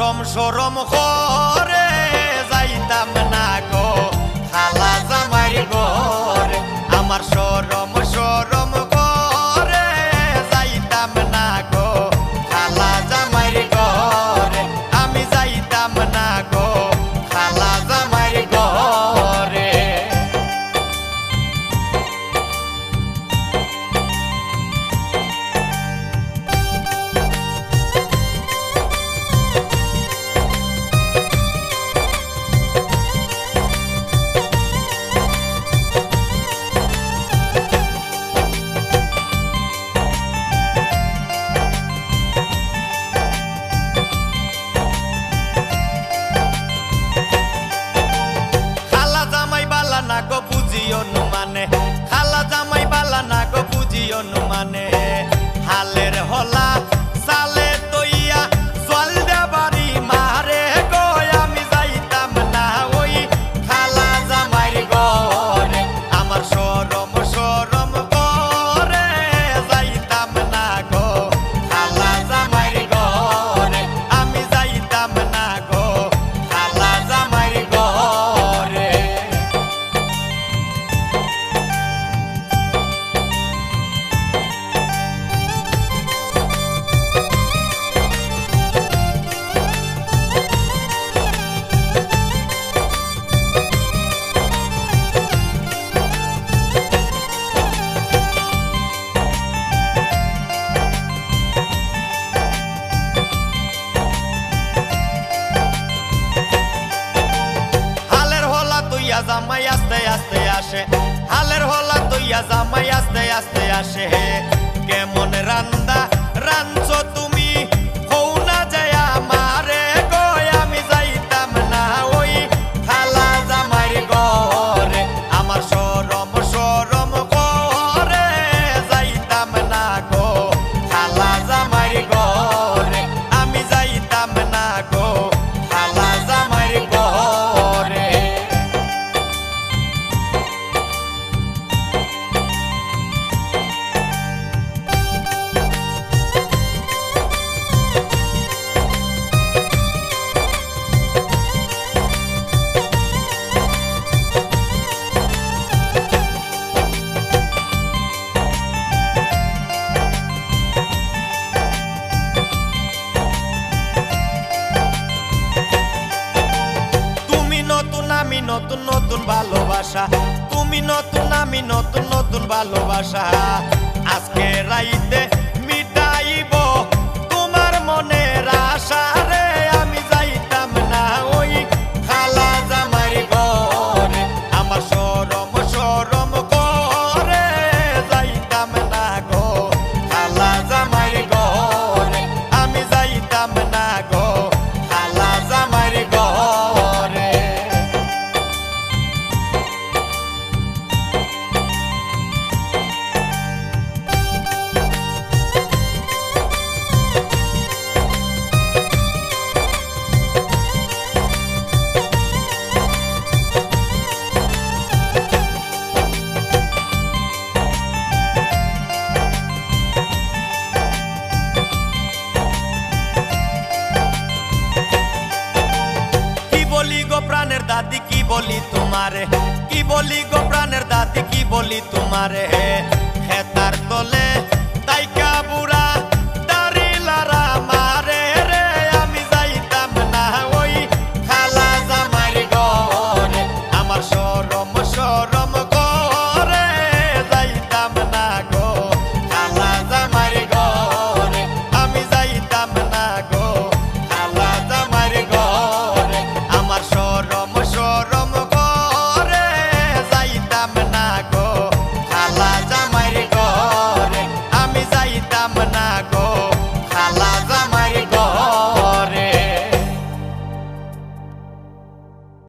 সরম সরম করে যাইতাম না গো। খালা জামাই গর আমার সরম জামাই আস্তে আস্তে আসে। হালের হলা তৈয়া জামাই আস্তে আস্তে আসে। কেমন রান্দা রাঞ্চ তুমি নতুন আমি নতুন নতুন ভালোবাসা। আজকে রাইতে মিটাইব তোমার মনের আশা। প্রাণের দাদি কি বলি তোমারে? কি বলি গো প্রাণের দাদি, কি বলি তোমারে? হেতার তলে তাইকা বুড়া আমি খালা আমার সরম সরম